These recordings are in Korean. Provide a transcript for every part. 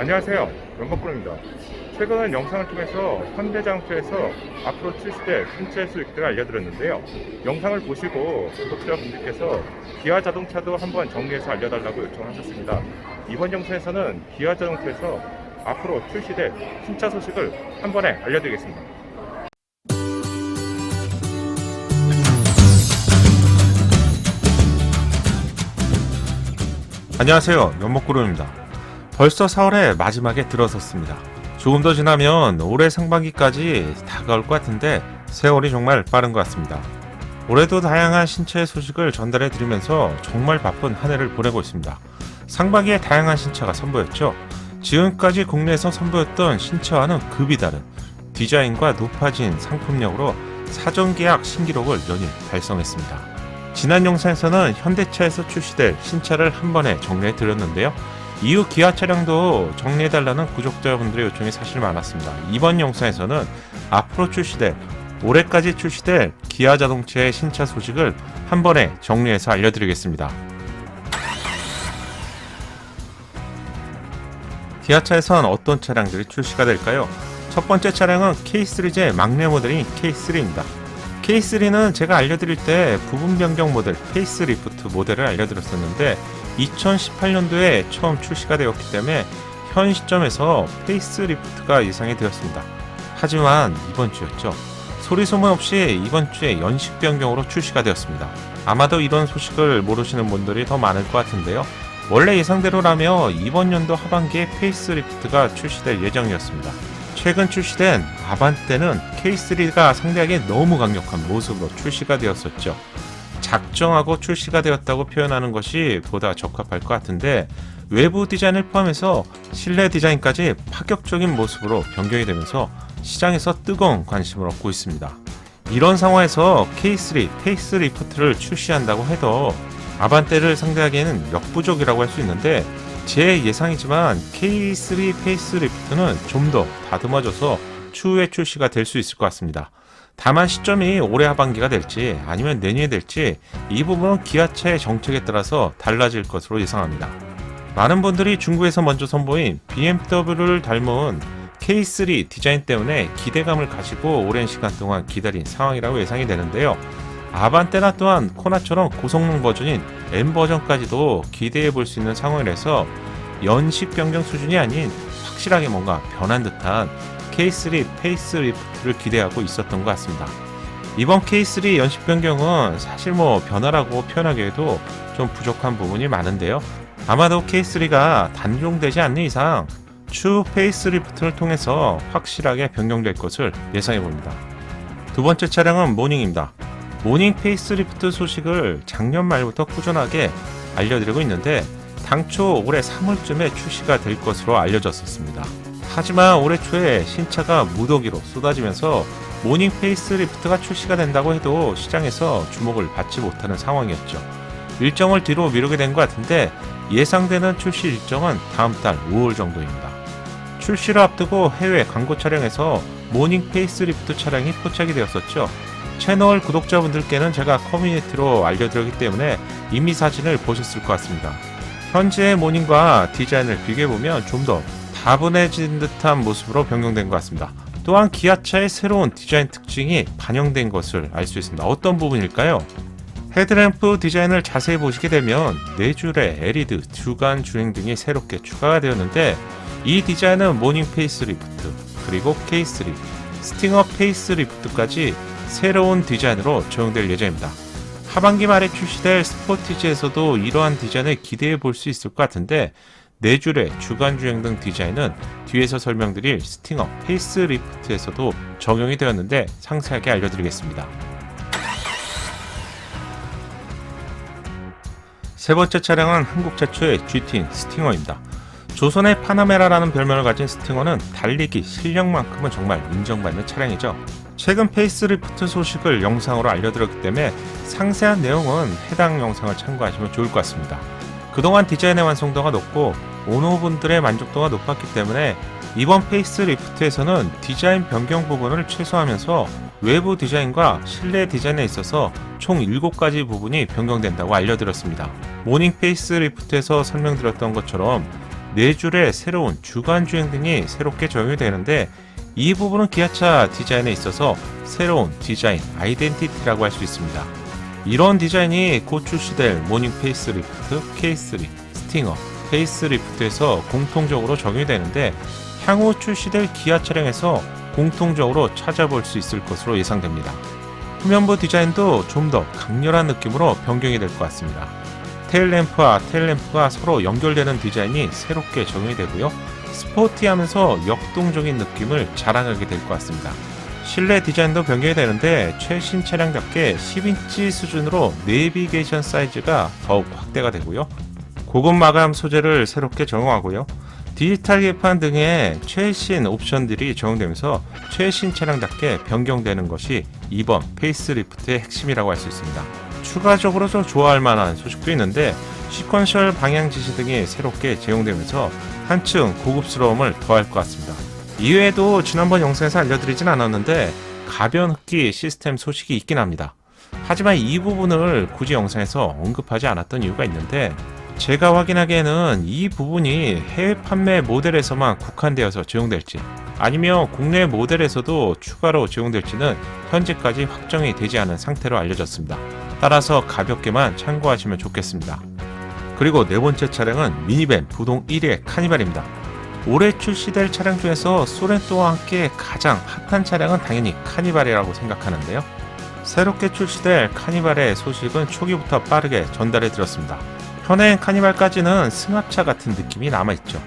안녕하세요. 연목구입니다. 최근 영상을 통해서 현대자동차에서 앞으로 출시될 신체 수익들을 알려드렸는데요. 영상을 보시고 구독자분들께서 기아 자동차도 한번 정리해서 알려달라고 요청하셨습니다. 이번 영상에서는 기아 자동차에서 앞으로 출시될 신차 소식을 한 번에 알려드리겠습니다. 안녕하세요. 연목구름입니다. 벌써 4월의 마지막에 들어섰습니다. 조금 더 지나면 올해 상반기까지 다가올 것 같은데 세월이 정말 빠른 것 같습니다. 올해도 다양한 신체 소식을 전달해 드리면서 정말 바쁜 한 해를 보내고 있습니다. 상반기에 다양한 신차가 선보였죠. 지금까지 국내에서 선보였던 신차와는 급이 다른 디자인과 높아진 상품력으로 사전 계약 신기록을 연일 달성했습니다. 지난 영상에서는 현대차에서 출시될 신차를 한 번에 정리해 드렸는데요. 이후 기아 차량도 정리해달라는 구독자분들의 요청이 사실 많았습니다. 이번 영상에서는 앞으로 출시될 올해까지 출시될 기아 자동차의 신차 소식을 한 번에 정리해서 알려드리겠습니다. 기아차에선 어떤 차량들이 출시가 될까요? 첫 번째 차량은 K3제 막내 모델인 K3입니다. K3는 제가 알려드릴 때 부분 변경 모델 페이스 리프트 모델을 알려드렸었는데 2018년도에 처음 출시가 되었기 때문에 현 시점에서 페이스 리프트가 예상이 되었습니다. 하지만 이번 주였죠. 소리 소문 없이 이번 주에 연식 변경으로 출시가 되었습니다. 아마도 이런 소식을 모르시는 분들이 더 많을 것 같은데요. 원래 예상대로라면 이번 연도 하반기에 페이스 리프트가 출시될 예정이었습니다. 최근 출시된 아반떼는 K3가 상대하기에 너무 강력한 모습으로 출시가 되었었죠. 작정하고 출시가 되었다고 표현하는 것이 보다 적합할 것 같은데 외부 디자인을 포함해서 실내 디자인까지 파격적인 모습으로 변경이 되면서 시장에서 뜨거운 관심을 얻고 있습니다. 이런 상황에서 K3 페이스 리프트를 출시한다고 해도 아반떼를 상대하기에는 역부족이라고 할 수 있는데 제 예상이지만 K3 페이스 리프트는 좀 더 다듬어져서 추후에 출시가 될 수 있을 것 같습니다. 다만 시점이 올해 하반기가 될지 아니면 내년에 될지 이 부분은 기아차의 정책에 따라서 달라질 것으로 예상합니다. 많은 분들이 중국에서 먼저 선보인 BMW를 닮은 K3 디자인 때문에 기대감을 가지고 오랜 시간 동안 기다린 상황이라고 예상이 되는데요. 아반떼나 또한 코나처럼 고성능 버전인 M 버전까지도 기대해 볼 수 있는 상황이라서 연식 변경 수준이 아닌 확실하게 뭔가 변한 듯한 K3 페이스 리프트를 기대하고 있었던 것 같습니다. 이번 K3 연식 변경은 사실 뭐 변화라고 표현하기에도 좀 부족한 부분이 많은데요. 아마도 K3가 단종되지 않는 이상 추후 페이스 리프트를 통해서 확실하게 변경될 것을 예상해 봅니다. 두 번째 차량은 모닝입니다. 모닝 페이스리프트 소식을 작년 말부터 꾸준하게 알려드리고 있는데 당초 올해 3월쯤에 출시가 될 것으로 알려졌었습니다. 하지만 올해 초에 신차가 무더기로 쏟아지면서 모닝 페이스리프트가 출시가 된다고 해도 시장에서 주목을 받지 못하는 상황이었죠. 일정을 뒤로 미루게 된 것 같은데 예상되는 출시 일정은 다음 달 5월 정도입니다. 출시를 앞두고 해외 광고 촬영에서 모닝 페이스리프트 차량이 포착이 되었었죠. 채널 구독자분들께는 제가 커뮤니티로 알려드렸기 때문에 이미 사진을 보셨을 것 같습니다. 현재의 모닝과 디자인을 비교해보면 좀 더 다분해진 듯한 모습으로 변경된 것 같습니다. 또한 기아차의 새로운 디자인 특징이 반영된 것을 알 수 있습니다. 어떤 부분일까요? 헤드램프 디자인을 자세히 보시게 되면 네 줄의 LED 주간 주행 등이 새롭게 추가가 되었는데 이 디자인은 모닝 페이스 리프트 그리고 K3 스팅어 페이스 리프트까지 새로운 디자인으로 적용될 예정입니다. 하반기 말에 출시될 스포티지에서도 이러한 디자인을 기대해 볼 수 있을 것 같은데 네 줄의 주간 주행 등 디자인은 뒤에서 설명드릴 스팅어 페이스 리프트에서도 적용이 되었는데 상세하게 알려드리겠습니다. 세 번째 차량은 한국 최초의 GT인 스팅어입니다. 조선의 파나메라라는 별명을 가진 스팅어는 달리기 실력만큼은 정말 인정받는 차량이죠. 최근 페이스리프트 소식을 영상으로 알려드렸기 때문에 상세한 내용은 해당 영상을 참고하시면 좋을 것 같습니다. 그동안 디자인의 완성도가 높고 오너분들의 만족도가 높았기 때문에 이번 페이스리프트에서는 디자인 변경 부분을 최소화하면서 외부 디자인과 실내 디자인에 있어서 총 7가지 부분이 변경된다고 알려드렸습니다. 모닝 페이스리프트에서 설명드렸던 것처럼 네 줄의 새로운 주간 주행 등이 새롭게 적용이 되는데 이 부분은 기아차 디자인에 있어서 새로운 디자인 아이덴티티라고 할 수 있습니다. 이런 디자인이 곧 출시될 모닝 페이스리프트, K3, 스팅어, 페이스리프트에서 공통적으로 적용이 되는데 향후 출시될 기아 차량에서 공통적으로 찾아볼 수 있을 것으로 예상됩니다. 후면부 디자인도 좀 더 강렬한 느낌으로 변경이 될 것 같습니다. 테일램프와 테일램프가 서로 연결되는 디자인이 새롭게 적용이 되고요. 스포티하면서 역동적인 느낌을 자랑하게 될 것 같습니다. 실내 디자인도 변경이 되는데 최신 차량답게 10인치 수준으로 내비게이션 사이즈가 더욱 확대가 되고요. 고급 마감 소재를 새롭게 적용하고요. 디지털 계판 등의 최신 옵션들이 적용되면서 최신 차량답게 변경되는 것이 이번 페이스리프트의 핵심이라고 할 수 있습니다. 추가적으로 좀 좋아할 만한 소식도 있는데 시퀀셜 방향 지시 등이 새롭게 제공되면서 한층 고급스러움을 더할 것 같습니다. 이외에도 지난번 영상에서 알려드리진 않았는데 가변 흡기 시스템 소식이 있긴 합니다. 하지만 이 부분을 굳이 영상에서 언급하지 않았던 이유가 있는데 제가 확인하기에는 이 부분이 해외 판매 모델에서만 국한되어서 적용될지 아니면 국내 모델에서도 추가로 적용될지는 현재까지 확정이 되지 않은 상태로 알려졌습니다. 따라서 가볍게만 참고하시면 좋겠습니다. 그리고 네 번째 차량은 미니밴 부동 1위의 카니발입니다. 올해 출시될 차량 중에서 소렌토와 함께 가장 핫한 차량은 당연히 카니발이라고 생각하는데요. 새롭게 출시될 카니발의 소식은 초기부터 빠르게 전달해 드렸습니다. 현행 카니발까지는 승합차 같은 느낌이 남아있죠.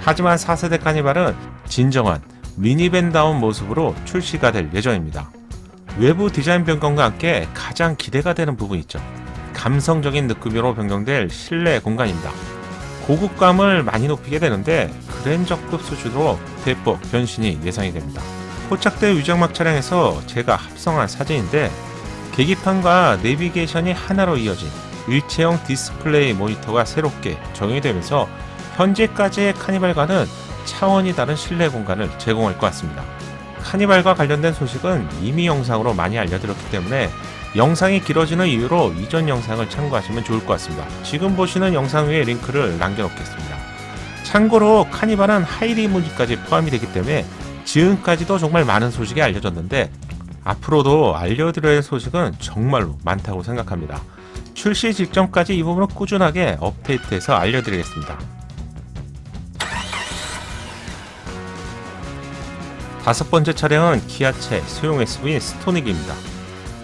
하지만 4세대 카니발은 진정한 미니밴다운 모습으로 출시가 될 예정입니다. 외부 디자인 변경과 함께 가장 기대가 되는 부분이 있죠. 감성적인 느낌으로 변경될 실내 공간입니다. 고급감을 많이 높이게 되는데 그랜저급 수준으로 대폭 변신이 예상이 됩니다. 포착대 위장막 차량에서 제가 합성한 사진인데 계기판과 내비게이션이 하나로 이어진 일체형 디스플레이 모니터가 새롭게 적용이 되면서 현재까지의 카니발과는 차원이 다른 실내 공간을 제공할 것 같습니다. 카니발과 관련된 소식은 이미 영상으로 많이 알려드렸기 때문에 영상이 길어지는 이유로 이전 영상을 참고하시면 좋을 것 같습니다. 지금 보시는 영상 위에 링크를 남겨놓겠습니다. 참고로 카니발은 하이리무진까지 포함이 되기 때문에 지금까지도 정말 많은 소식이 알려졌는데 앞으로도 알려드려야 할 소식은 정말로 많다고 생각합니다. 출시 직전까지 이 부분을 꾸준하게 업데이트해서 알려드리겠습니다. 다섯 번째 차량은 기아체 소형 SUV 스토닉입니다.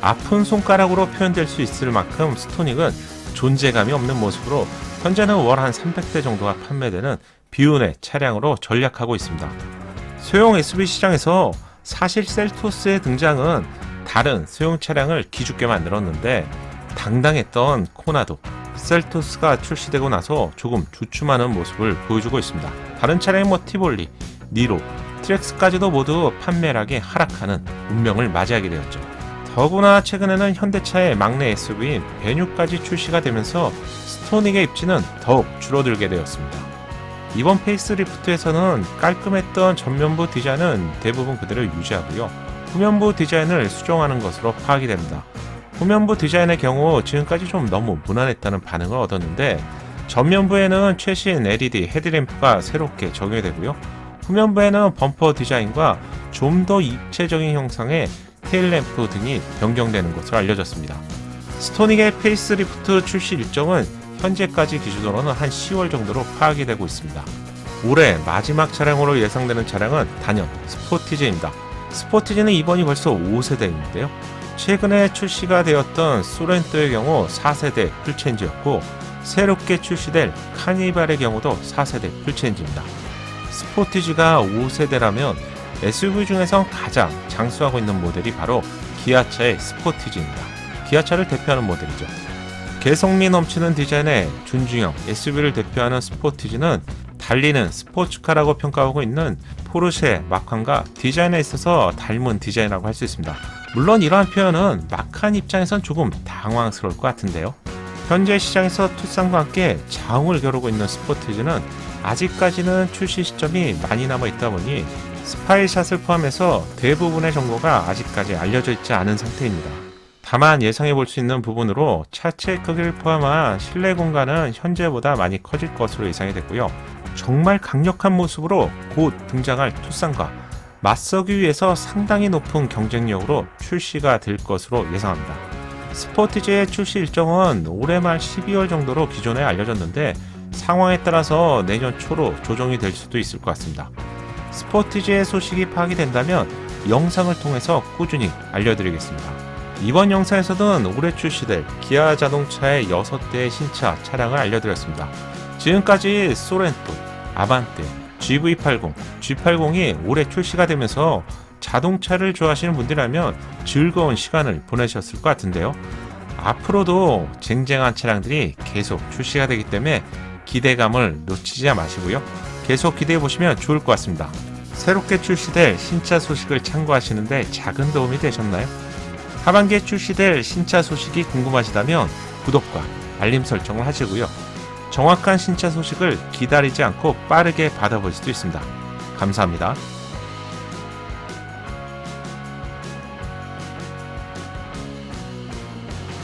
아픈 손가락으로 표현될 수 있을 만큼 스토닉은 존재감이 없는 모습으로 현재는 월 한 300대 정도가 판매되는 비운의 차량으로 전략하고 있습니다. 소형 SUV 시장에서 사실 셀토스의 등장은 다른 소형 차량을 기죽게 만들었는데 당당했던 코나도 셀토스가 출시되고 나서 조금 주춤하는 모습을 보여주고 있습니다. 다른 차량인 뭐 티볼리, 니로, 트렉스까지도 모두 판매량이 하락하는 운명을 맞이하게 되었죠. 더구나 최근에는 현대차의 막내 SUV인 베뉴까지 출시가 되면서 스토닉의 입지는 더욱 줄어들게 되었습니다. 이번 페이스리프트에서는 깔끔했던 전면부 디자인은 대부분 그대로 유지하고요. 후면부 디자인을 수정하는 것으로 파악이 됩니다. 후면부 디자인의 경우 지금까지 좀 너무 무난했다는 반응을 얻었는데 전면부에는 최신 LED 헤드램프가 새롭게 적용이 되고요. 후면부에는 범퍼 디자인과 좀 더 입체적인 형상의 테일램프 등이 변경되는 것으로 알려졌습니다. 스토닉의 페이스리프트 출시 일정은 현재까지 기준으로는 한 10월 정도로 파악이 되고 있습니다. 올해 마지막 차량으로 예상되는 차량은 단연 스포티지입니다. 스포티지는 이번이 벌써 5세대인데요. 최근에 출시가 되었던 소렌토의 경우 4세대 풀체인지였고 새롭게 출시될 카니발의 경우도 4세대 풀체인지입니다. 스포티지가 5세대라면 SUV 중에서 가장 장수하고 있는 모델이 바로 기아차의 스포티지입니다. 기아차를 대표하는 모델이죠. 개성미 넘치는 디자인의 준중형 SUV를 대표하는 스포티지는 달리는 스포츠카라고 평가하고 있는 포르쉐 마칸과 디자인에 있어서 닮은 디자인이라고 할 수 있습니다. 물론 이러한 표현은 마칸 입장에선 조금 당황스러울 것 같은데요. 현재 시장에서 투싼과 함께 자웅을 겨루고 있는 스포티지는 아직까지는 출시 시점이 많이 남아 있다 보니 스파이샷을 포함해서 대부분의 정보가 아직까지 알려져 있지 않은 상태입니다. 다만 예상해 볼 수 있는 부분으로 차체 크기를 포함한 실내 공간은 현재보다 많이 커질 것으로 예상이 됐고요. 정말 강력한 모습으로 곧 등장할 투싼과 맞서기 위해서 상당히 높은 경쟁력으로 출시가 될 것으로 예상합니다. 스포티지의 출시 일정은 올해 말 12월 정도로 기존에 알려졌는데 상황에 따라서 내년 초로 조정이 될 수도 있을 것 같습니다. 스포티지의 소식이 파악이 된다면 영상을 통해서 꾸준히 알려드리겠습니다. 이번 영상에서는 올해 출시될 기아 자동차의 6대의 신차 차량을 알려드렸습니다. 지금까지 소렌토, 아반떼, GV80, G80이 올해 출시가 되면서 자동차를 좋아하시는 분들이라면 즐거운 시간을 보내셨을 것 같은데요. 앞으로도 쟁쟁한 차량들이 계속 출시가 되기 때문에 기대감을 놓치지 마시고요. 계속 기대해 보시면 좋을 것 같습니다. 새롭게 출시될 신차 소식을 참고하시는데 작은 도움이 되셨나요? 하반기에 출시될 신차 소식이 궁금하시다면 구독과 알림 설정을 하시고요. 정확한 신차 소식을 기다리지 않고 빠르게 받아볼 수도 있습니다. 감사합니다.